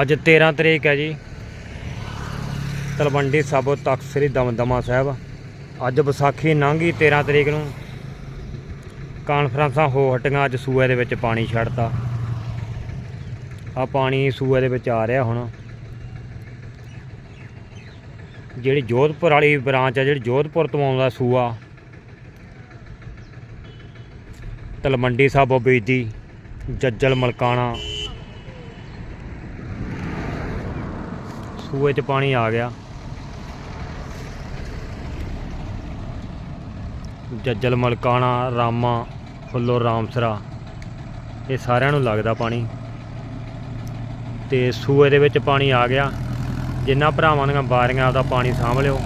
ਅੱਜ 13 ਤਰੀਕ ਹੈ ਜੀ। ਤਲਵੰਡੀ ਸਾਬੋ ਤਖਤ ਸ੍ਰੀ ਦਮਦਮਾ ਸਾਹਿਬ। ਅੱਜ ਵਿਸਾਖੀ ਲੰਘੀ 13 ਤਰੀਕ ਨੂੰ ਕਾਨਫਰੰਸਾਂ ਹੋ ਹਟੀਆਂ, ਅੱਜ ਸੂਏ ਦੇ ਵਿੱਚ ਪਾਣੀ ਛੱਡਤਾ। ਆ ਪਾਣੀ ਸੂਏ ਦੇ ਵਿੱਚ ਆ ਰਿਹਾ ਹੁਣ। ਜਿਹੜੀ ਜੋਧਪੁਰ ਵਾਲੀ ਬ੍ਰਾਂਚ ਆ ਜਿਹੜੀ ਜੋਧਪੁਰ ਤੋਂ ਆਉਂਦਾ ਸੂਆ। ਤਲਵੰਡੀ ਸਾਬੋ ਬੀਜੀ, ਜੱਜਲ ਮਲਕਾਣਾ। ਸੂਏ 'ਚ ਪਾਣੀ ਆ ਗਿਆ। ਜੱਜਲ, ਮਲਕਾਣਾ, ਰਾਮਾ, ਫੁੱਲੋ, ਰਾਮਸਰਾ, ਇਹ ਸਾਰਿਆਂ ਨੂੰ ਲੱਗਦਾ ਪਾਣੀ। ਤੇ ਸੂਏ ਦੇ ਵਿੱਚ ਪਾਣੀ ਆ ਗਿਆ। ਜਿੰਨਾ ਭਰਾਵਾਂ ਦੀਆਂ ਬਾਰੀਆਂ ਆਪਦਾ ਪਾਣੀ ਸਾਂਭ ਲਿਓ।